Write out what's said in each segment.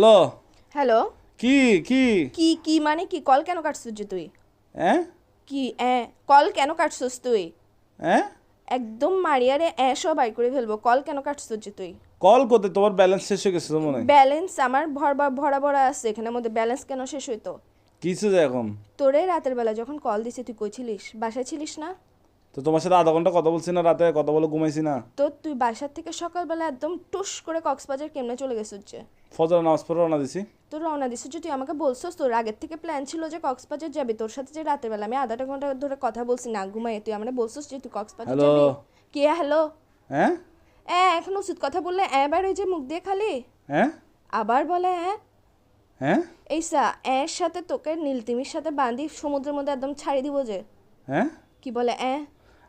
Hello hello. কি কি? কি কি মানে কি? কল কেন কাটছিস যে তুই? হ্যাঁ কি এ কল কেন কাটছিস তুই? হ্যাঁ একদম মারিয়ারে এ সব বাই করে ফেলব। কল কেন কাটছিস যে তুই? কল করতে তোমার ব্যালেন্স শেষ হয়ে গেছে মনে হয়। ব্যালেন্স আমার ভরবা ভরা ভরা আছে। এখানের মধ্যে ব্যালেন্স কেন শেষ হইতো? কিছু এখন? তোরে রাতের বেলা যখন কল দিছি তুই কইছিলিস? বাসায় ছিলিস না? তো তোমার সাথে আধা ঘণ্টা কথা বলছি না রাতে কথা বলে ঘুমাইছি না। তো তুই বাসার থেকে সকালবেলা একদম টুস করে কক্সবাজার কেমনে চলে গেছিস যে? ফজর নামাজ পড়ে রওনা দিছি। তোর রওনা দিছিস যে তুই আমাকে বলছিস তোর আগের থেকে প্ল্যান ছিল যে কক্সবাজার যাবি তোর সাথে যে রাতের বেলা আমি আধাটা ঘণ্টা ধরে কথা বলছি না ঘুমাই তুই আমরা বলছিস যে তুই কক্সবাজার Hello? যাবি? কে হ্যালো হ্যাঁ? এ এখন উচিত কথা বললে এবার ওই যে মুখ দিয়ে খালি? হ্যাঁ? আবার বলে হ্যাঁ হ্যাঁ? এই সা এর সাথে তোকে নীলতিমির সাথে বাঁধি সমুদ্রের মধ্যে একদম ছাড়ি দিব যে। হ্যাঁ? কি বলে এ?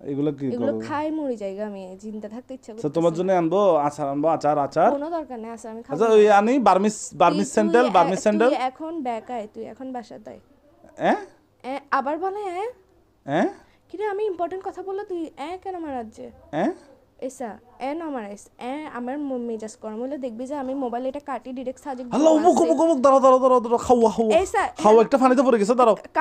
এগুলো কি এগুলো খাই মরি জায়গা আমি চিন্তা থাকতে ইচ্ছা আচ্ছা তোমার জন্য আনব আচার আনব আচার আচার? কোনো দরকার নেই আসলে আমি খাব আচ্ছা ওই আনি বার্মিস বার্মিস তুই- স্যান্ডেল তুই বার্মিস এ- স্যান্ডেল। তুই এখন বেকায় তুই এখন বাসা তাই হ্যাঁ আবার বলে হ্যাঁ হ্যাঁ কিরে আমি ইম্পর্টেন্ট কথা বললে তুই এ কেন মারাজ যে হ্যাঁ এসা এ না মারাইস এ আমার মেজাজ গরম হলে দেখবি যে আমি মোবাইল এটা কাটি ডিরেক্ট সাজে হ্যালো মুখ মুখ মুখ দাঁড়াও দাঁড়াও দাঁড়াও দাঁড়াও খাওয়া খাওয়া। খাওয়া একটা পানিতে পড়ে গেছে দাঁড়াও।